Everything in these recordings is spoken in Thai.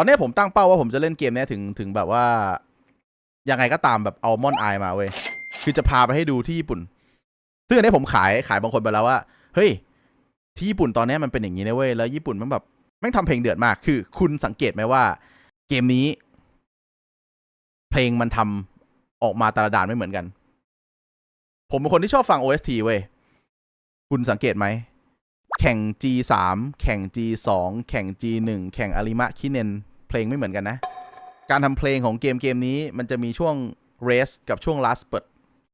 อนนี้ผมตั้งเป้าว่าผมจะเล่นเกมนี้ถึงถึงแบบว่า ยังไงก็ตามแบบเอามอนไอมาเว้ย คือจะพาไปให้ดูที่ญี่ปุ่น ซึ่งอันนี้ผมขายขายบางคนไปแล้วว่า เฮ้ย ที่ญี่ปุ่นตอนนี้มันเป็นอย่างนี้นะเว้ย แล้วญี่ปุ่นมันแบบแม่งทำเพลงเดือดมาก คือ คุณสังเกตไหมว่า เกมนี้ เพลงมันทำออกมาแต่ละด่านไม่เหมือนกัน ผมเป็นคนที่ชอบฟัง OST เว้ย คุณสังเกตไหมแข่ง G3 แข่ง G2 แข่ง G1 แข่งอาริมะคิเนน เพลงไม่เหมือนกันนะ การทำเพลงของเกมเกมนี้มันจะมีช่วง race กับช่วง last spurt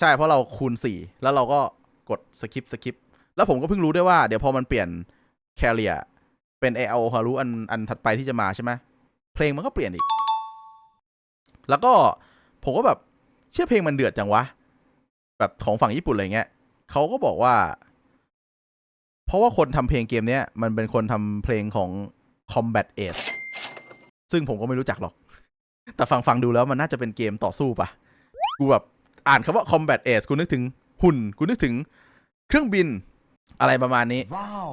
ใช่เพราะเราคูณ 4 แล้วเราก็กด skip skip แล้วผมก็เพิ่งรู้ได้ว่าเดี๋ยวพอมันเปลี่ยน carrier เป็นไอเอาฮารุอันอันถัดไปที่จะมาใช่ไหมเพลงมันก็เปลี่ยนอีก แล้วก็ผมก็แบบเชื่อเพลงมันเดือดจังวะ แบบของฝั่งญี่ปุ่นอะไรเงี้ยเขาก็บอกว่า เพราะว่าคนทำเพลงเกมเนี้ยมันเป็นคนทำเพลงของ Combat Ace ซึ่งผมก็ไม่รู้จักหรอก แต่ฟังฟังดูแล้วมันน่าจะเป็นเกมต่อสู้ปะกูแบบอ่านคำว่า Combat Ace กูนึกถึงหุ่น กูนึกถึงเครื่องบินอะไรประมาณนี้ Wow.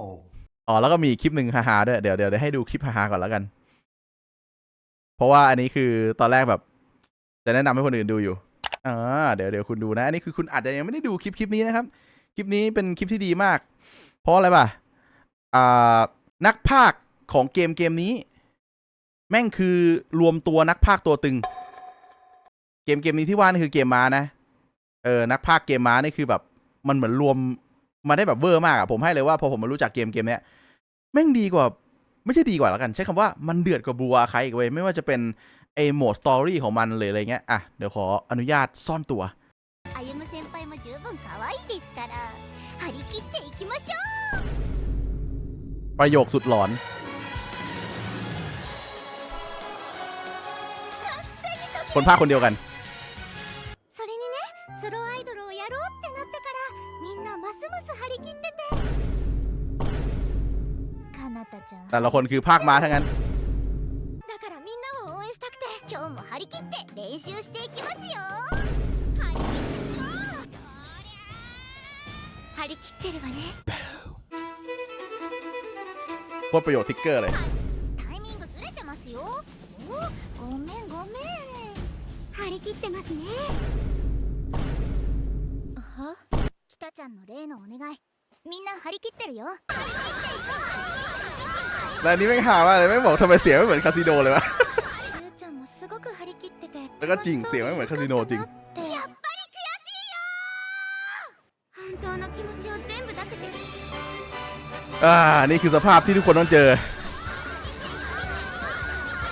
อ๋อแล้วก็มีคลิปหนึ่งฮาๆด้วยเดี๋ยวเดี๋ยวเดี๋ยวให้ดูคลิปฮาๆก่อนแล้วกัน เพราะว่าอันนี้คือตอนแรกแบบ จะแนะนำให้คนอื่นดูอยู่อ่าเดี๋ยวเดี๋ยวคุณดูนะ อันนี้คือคุณอาจจะยังไม่ได้ดูคลิปคลิปนี้นะครับ คลิปนี้เป็นคลิปที่ดีมาก เพราะอะไรป่ะอ่านักพากย์ของเกมเกมนี้ แม่งคือรวมตัวนักพากย์ตัวตึง เกมเกมนี้ที่ว่านี่คือเกมม้านะ เออ นักพากย์เกมม้านี่คือแบบ มันเหมือนรวมมาได้แบบเวอร์มากอะผมให้เลยว่าพอผมมารู้จักเกมเกมเนี้ยแม่งดีกว่า ไม่ใช่ดีกว่าแล้วกัน ใช้คำว่ามันเดือดกว่าบัวใครอีกเว้ยไม่ว่าจะเป็นไอโหมดสตอรี่ของมันเลยอะไรเงี้ยอ่ะเดี๋ยวขออนุญาตซ่อนตัว 歩夢先輩も十分可愛いですから張り切っていきましょう ประโยคสุดหลอน คนภาคคนเดียวกัน それにねソロアイドルをやろうってなってからみんなますます張り切っててかなたちゃん แต่ละคนคือภาคม้าทั้งนั้น だからみんなを応援したくて今日も張り切って練習していきますよ張り切っていこう張り切ってるわね โคตรประโยชน์ทิกเกอร์เลย タイミングずれてますよおごめんごめん 張り切ってますねは北ちゃんの例のお願いみんな張り切ってるよ แต่อันนี้ไม่งหามากเลยไม่งบอกทำไมเสียงไม่เหมือนคาสิโนเลยวะ ゆうちゃんもすごく張り切っててแล้วก็จริงเสียงไม่เหมือนคาสิโนจริง ってやっぱり悔しいよ本当の気持ちを全部出せて อ่า นี่คือสภาพที่ทุกคนต้องเจอ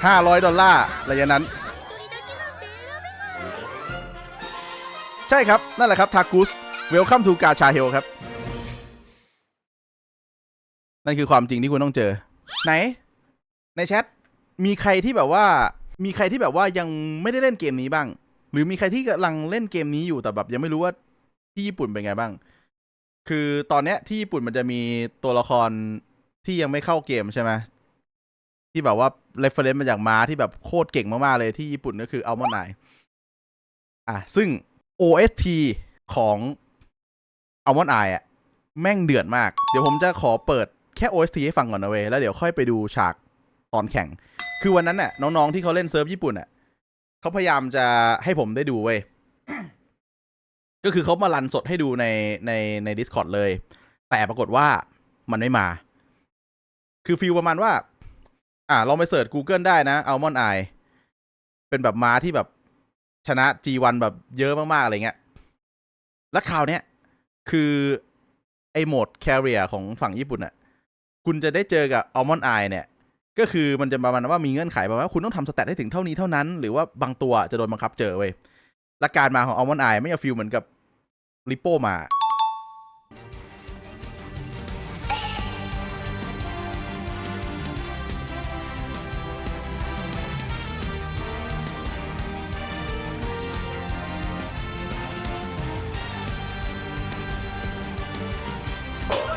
500 ดอลลาร์ระยะนั้น ใช่ครับ นั่นแหละครับทากุสเวลคัมทูกาชาเฮลครับ นั่นคือความจริงที่คุณต้องเจอ ไหน ในแชทมีใครที่แบบว่า มีใครที่แบบว่ายังไม่ได้เล่นเกมนี้บ้าง หรือมีใครที่กำลังเล่นเกมนี้อยู่แต่แบบยังไม่รู้ว่าที่ญี่ปุ่นเป็นไงบ้าง คือตอนเนี้ยที่ญี่ปุ่นมันจะมีตัวละครที่ยังไม่เข้าเกมใช่ไหมที่แบบว่าเรฟเฟรนซ์มาจากม้าที่แบบโคตรเก่งมากๆเลยที่ญี่ปุ่นก็คือเอัลมอนไนอะซึ่ง OST ของ Almond Eye อะแม่งเดือดมาก เดี๋ยวผมจะขอเปิดแค่ OST ให้ฟังก่อนนะเว้ยแล้วเดี๋ยวค่อยไปดูฉากตอนแข่ง คือวันนั้นน่ะ น้องๆที่เขาเล่นเซิร์ฟญี่ปุ่นอะเขาพยายามจะให้ผมได้ดูเว้ยก็คือเขามารันสดให้ดูในในใน Discord เลย แต่ปรากฏว่ามันไม่มา คือฟีลประมาณว่า อ่าลองไปเสิร์ช Google ได้นะ Almond Eye เป็นแบบม้าที่แบบ ชนะ G1 แบบเยอะมากๆอะไรเงี้ย แล้วคราวเนี้ยคือ ไอโหมดแคริเอร์ของฝั่งญี่ปุ่นอะคุณจะได้เจอกับอัลมอนไอเนี่ย ก็คือมันจะประมาณว่ามีเงื่อนไขประมาณว่าคุณต้องทำสแตทให้ถึงเท่านี้เท่านั้น หรือว่าบางตัวจะโดนบังคับเจอเว้ยและการมาของ Almond Eye ไม่เอาฟิลเหมือนกับริโป้มา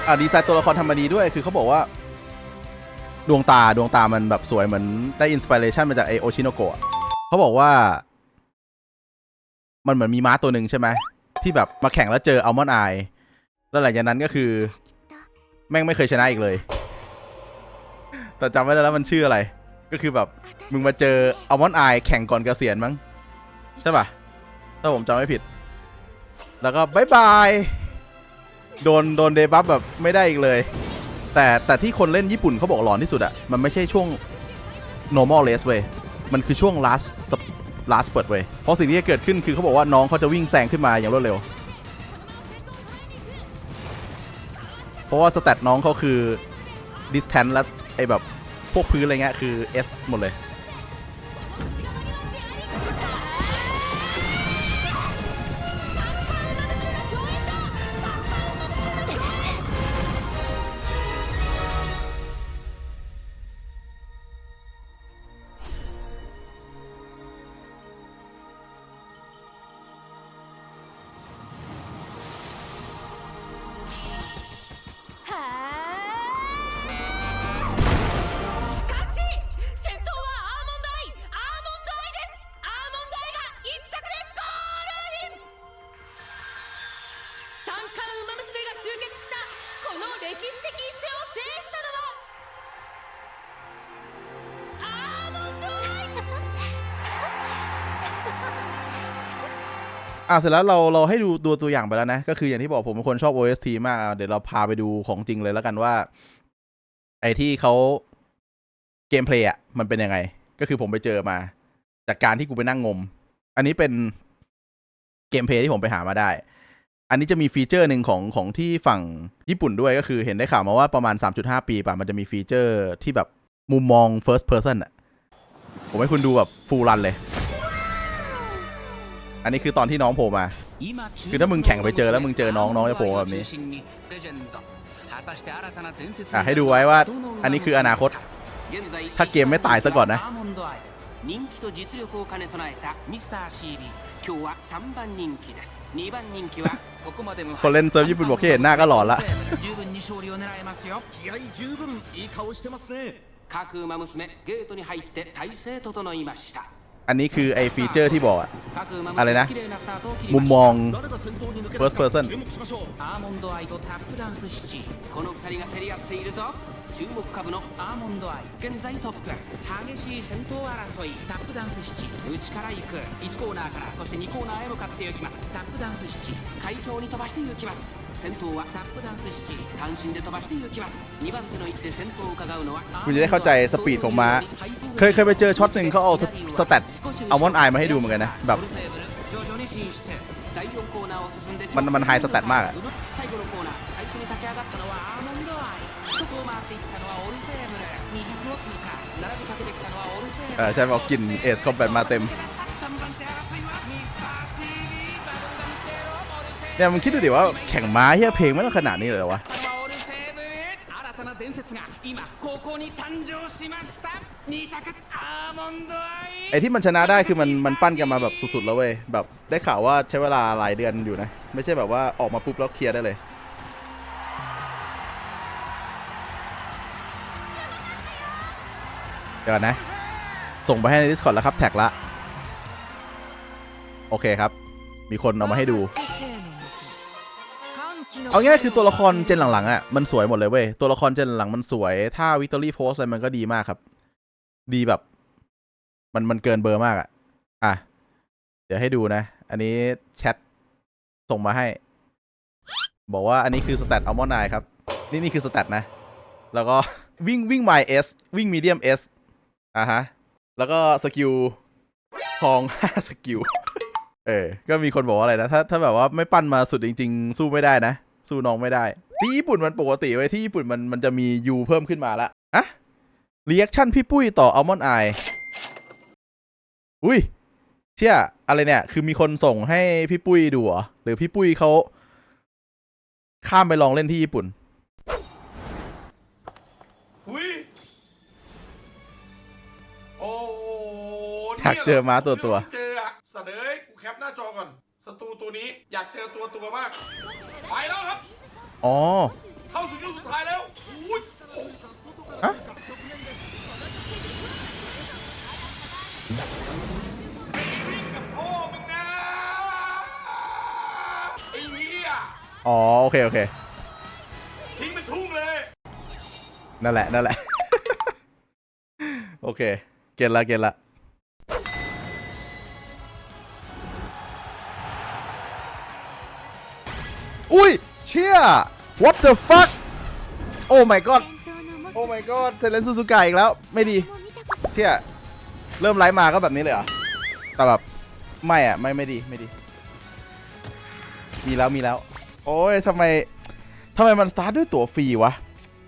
อ่าดีไซน์ตัวละครทำมาดีด้วย คือเขาบอกว่า ดวงตาดวงตามันแบบสวยเหมือนได้อินสปิเรชันมาจากไอโอชิโนโกะเขาบอกว่า มันเหมือนมีม้าตัวหนึ่งใช่ไหมที่แบบมาแข่งแล้วเจออัลมอนไอแล้วหลังจากนั้นก็คือ แม่งไม่เคยชนะอีกเลย แต่จำไม่ได้แล้วมันชื่ออะไร ก็คือแบบ มึงมาเจออัลมอนไอแข่งก่อนเกษียณมั้ง ใช่ป่ะ ถ้าผมจำไม่ผิด แล้วก็บายบาย โดนโดนเดบัฟแบบไม่ได้อีกเลย แต่แต่ที่คนเล่นญี่ปุ่นเขาบอกหลอนที่สุดอะมันไม่ใช่ช่วง normal race เว้ยมันคือช่วง last last spurt เว้ยเพราะสิ่งที่จะเกิดขึ้นคือเขาบอกว่าน้องเขาจะวิ่งแซงขึ้นมาอย่างรวดเร็ว เพราะว่าสเตตน้องเขาคือ distance และไอแบบพวกพื้นอะไรเงี้ยคือ S หมดเลย อะเสร็จแล้วเราเราให้ดูตัวตัวอย่างไปแล้วนะ ก็คืออย่างที่บอกผมเป็นคนชอบ OST มาก เดี๋ยวเราพาไปดูของจริงเลยแล้วกันว่า ไอ้ที่เขาเกมเพลย์อะมันเป็นยังไง ก็คือผมไปเจอมา จากการที่กูไปนั่งงม อันนี้เป็นเกมเพลย์ที่ผมไปหามาได้ อันนี้จะมีฟีเจอร์หนึ่งของของที่ฝั่งญี่ปุ่นด้วยก็คือเห็นได้ข่าวมาว่าประมาณ 3.5 ปีป่ะมันจะมีฟีเจอร์ที่แบบมุมมอง first person อะผมให้คุณดูแบบฟูลรันเลย อันนี้คือตอนที่น้องโผล่มา คือถ้ามึงแข่งไปเจอแล้วมึงเจอน้องน้องจะโผล่แบบนี้ อ่ะ อ่ะ ให้ ให้ ดู ดู ไว้ ไว้ ว่า ว่า อั อั น น นี้ นี้ คื คือ อ อ อ นา นา ค ค ต ต ถ้า ถ้า เก เก ม ม ไม่ ไม่ ตา ตาย ย ซะ ซะ ก่ ก่ อ อน น นะ นะ 人気と実力を兼ね備えたミスター CB 今日は3番人気です2番人気はここまで無敗 คนเล่นเซิร์ฟญี่ปุ่นบอกแค่เห็นหน้าก็หลอนละ 十分に勝利を狙えますよ気合十分いい顔してますね各馬娘ゲートに入って体勢整いました อันนี้คือไอฟีเจอร์ที่บอกอะ 各馬 อะไร 娘 นะ 綺麗なスタートを切り มุ ま ม し ม た อง 誰が先頭に抜け出 First すか person 注目しましょうアーモンドアイとタップダンスシティこの2人が競り合っているぞ 注目株のアーモンドアイ現在トップ激しい先頭争いタップダンスシティ内から行く1コーナーからそして2コーナーへ向かって行きますタップダンスシティ快調に飛ばして行きます先頭はタップダンスシティ単身で飛ばして行きます2番手の位置で先頭を伺うのは คุณจะได้เข้าใจสปีดของม้า เคยเคยไปเจอช็อตหนึ่งเขาเอาสสแตทอัลมอนไอมาให้ดูเหมือนกันนะ แบบ มันมันไฮสแตทมากอะ 最後のコーナー最初に立ち上がったのはアーモンドアイそこを回っていったのはオルフェーブル200を通過並びかけてきたのはオルフェーブル เออใช่บอกกลิ่นเอสคอมแบทมาเต็ม 3番手争いはミスター CB バルダンテロオルフェーブル เนี่ยมึงคิดดูดิว่าแข่งม้าเฮียเพลงไม่ต้องขนาดนี้เลยเหรอวะ オルフェーブル新たな伝説が今ここに誕生しました2着アーモンドアイ ไอที่มันชนะได้คือมันมันปั้นกันมาแบบสุดๆแล้วเว้ย แบบได้ข่าวว่าใช้เวลาหลายเดือนอยู่นะ ไม่ใช่แบบว่าออกมาปุ๊บแล้วเคลียร์ได้เลย ดี๋ยวก่อนนะ ส่งไปให้ใน Discord แล้วครับ แท็กละ โอเคครับ มีคนเอามาให้ดู เอาง่ายคือตัวละครเจนหลังๆอะมันสวยหมดเลยเว้ย ตัวละครเจนหลังมันสวย ถ้าวิกตอรี่โพสอะไรมันก็ดีมากครับ ดีแบบ มันมันเกินเบอร์มากอะ อะ เดี๋ยวให้ดูนะ อันนี้แชทส่งมาให้ บอกว่าอันนี้คือสแตทอัลมอนไนครับ นี่นี่คือสแตทนะ แล้วก็วิ่งวิ่งไมเอสวิ่งมีเดียมเอส อะฮะ แล้วก็สกิลทอง5สกิล เออ ก็มีคนบอกว่าอะไรนะ ถ้าถ้าแบบว่าไม่ปั้นมาสุดจริง ๆ สู้ไม่ได้นะ สู้น้องไม่ได้ ที่ญี่ปุ่นมันปกติไว้ที่ญี่ปุ่นมันมันจะมียูเพิ่มขึ้นมาละอะรีแอคชั่นพี่ปุ้ยต่ออัลมอนไออุ้ย เชี่ย อะไรเนี่ย คือมีคนส่งให้พี่ปุ้ยดูเหรอ หรือพี่ปุ้ยเขาข้ามไปลองเล่นที่ญี่ปุ่น อยากเจอม้าตัวตัว เจออะเสนอให้กูแคปหน้าจอก่อนศัตรูตัวนี้อยากเจอตัวตัวมากไปแล้วครับ อ๋อ เข้าถึงยุคสุดท้ายแล้วอุ้ยโอ้โหฮะวิ่งกับพ่อมึงนะไอ้เหี้ยอ๋อ โอเค โอเค ทิ้งเป็นทุ่งเลย นั่นแหละ นั่นแหละ โอเคเคเก็ตละ เก็ตละ อุ้ย เชี่ย what the fuck โอ้ my god โอ้ my god เซเลนซูซูกะอีกแล้ว ไม่ดี เชี่ย เริ่มไลฟ์มาก็แบบนี้เลยเหรอ แต่แบบ ไม่อะไม่ไม่ดีไม่ดี มีแล้วมีแล้ว โอ้ยทำไมทำไมมันสตาร์ทด้วยตั๋วฟรีวะ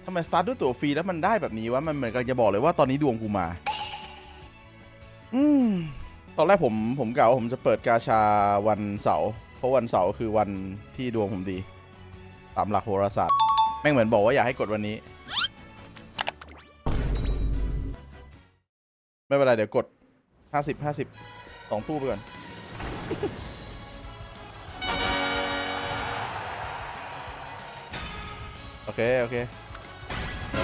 ทำไมสตาร์ทด้วยตั๋วฟรีแล้วมันได้แบบนี้วะ มันเหมือนกันจะบอกเลยว่าตอนนี้ดวงกูมา อืม ตอนแรกผมผมกะว่าผมจะเปิดกาชาวันเสาร์ เพราะวันเสาร์คือวันที่ดวงผมดี ตามหลักโหราศาสตร์ แม่งเหมือนบอกว่าอยากให้กดวันนี้ ไม่เป็นไร เดี๋ยวกด 50 50สองตู้ไปก่อน โอเค โอเค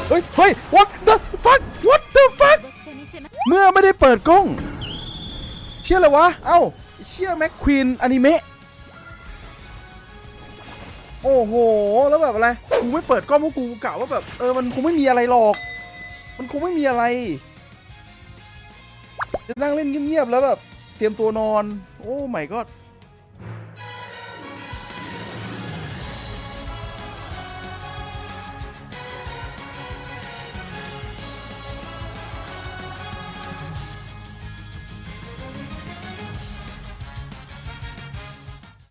เฮ้ย เฮ้ย what the fuck what the fuck เมื่อไม่ได้เปิดกล้อง เชื่อเลยวะ เอ้า เชื่อแม็กควีนอนิเมะ โอ้โห แล้วแบบอะไร กูไม่เปิดกล้องเพราะกูกะว่าแบบ เออ มันคงไม่มีอะไรหรอก มันคงไม่มีอะไร จะนั่งเล่นเงียบๆแล้วแบบ เตรียมตัวนอน โอ้ไม่ก็